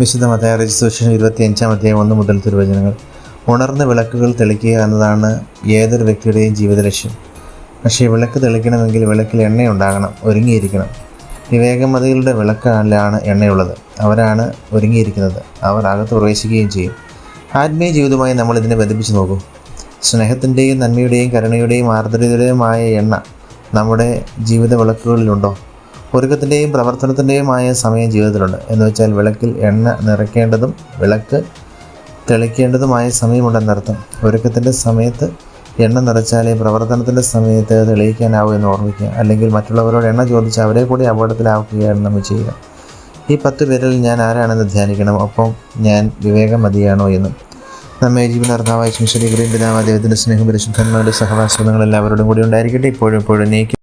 വിശുദ്ധ മതയാ രജിസ്ട്രേഷൻ ഇരുപത്തി അഞ്ചാം അധ്യായം ഒന്ന് മുതൽ തിരുവചനങ്ങൾ. ഉണർന്ന വിളക്കുകൾ തെളിക്കുക എന്നതാണ് ഏതൊരു വ്യക്തിയുടെയും ജീവിത ലക്ഷ്യം പക്ഷേ വിളക്ക് തെളിക്കണമെങ്കിൽ വിളക്കിൽ എണ്ണയുണ്ടാകണം ഒരുങ്ങിയിരിക്കണം. വിവേകമതികളുടെ വിളക്കാലാണ് എണ്ണയുള്ളത്. അവരാണ് ഒരുങ്ങിയിരിക്കുന്നത്. അവർ അകത്ത് പ്രവേശിക്കുകയും ചെയ്യും. ആത്മീയ ജീവിതമായി നമ്മൾ ഇതിനെ ബന്ധിപ്പിച്ച് നോക്കൂ. സ്നേഹത്തിന്റെയും നന്മയുടെയും കരുണയുടെയും ആർദ്രതയുടെയുമായ എണ്ണ നമ്മുടെ ജീവിത വിളക്കുകളിലുണ്ടോ ഒരുക്കത്തിന്റെയും പ്രവർത്തനത്തിന്റെയുമായ സമയം ജീവിതത്തിലുണ്ട്. എന്ന് വെച്ചാൽ വിളക്കിൽ എണ്ണ നിറയ്ക്കേണ്ടതും വിളക്ക് തെളിക്കേണ്ടതുമായ സമയമുണ്ടെന്നർത്ഥം ഒരുക്കത്തിന്റെ സമയത്ത് എണ്ണ നിറച്ചാലേ പ്രവർത്തനത്തിന്റെ സമയത്ത് തെളിയിക്കാനാവൂ എന്ന് ഓർമ്മിക്കുക. അല്ലെങ്കിൽ മറ്റുള്ളവരോട് എണ്ണ ചോദിച്ച് അവരെ കൂടി അപകടത്തിലാക്കുകയാണ് നമ്മൾ ചെയ്യുക. ഈ പത്ത് പേരിൽ ഞാൻ ആരാണെന്ന് ധ്യാനിക്കണം? ഒപ്പം ഞാൻ വിവേകമതിയാണോ എന്നും. നമ്മെ ജീവൻ നിർത്താവായ ശംശരീകരയും പിതാവ് ദൈവത്തിന്റെ സ്നേഹം പരിശുദ്ധന്മാരുടെ സഹവാസങ്ങൾ എല്ലാവരോടും കൂടി ഉണ്ടായിരിക്കട്ടെ. ഇപ്പോഴും ഇപ്പോഴും നീക്കി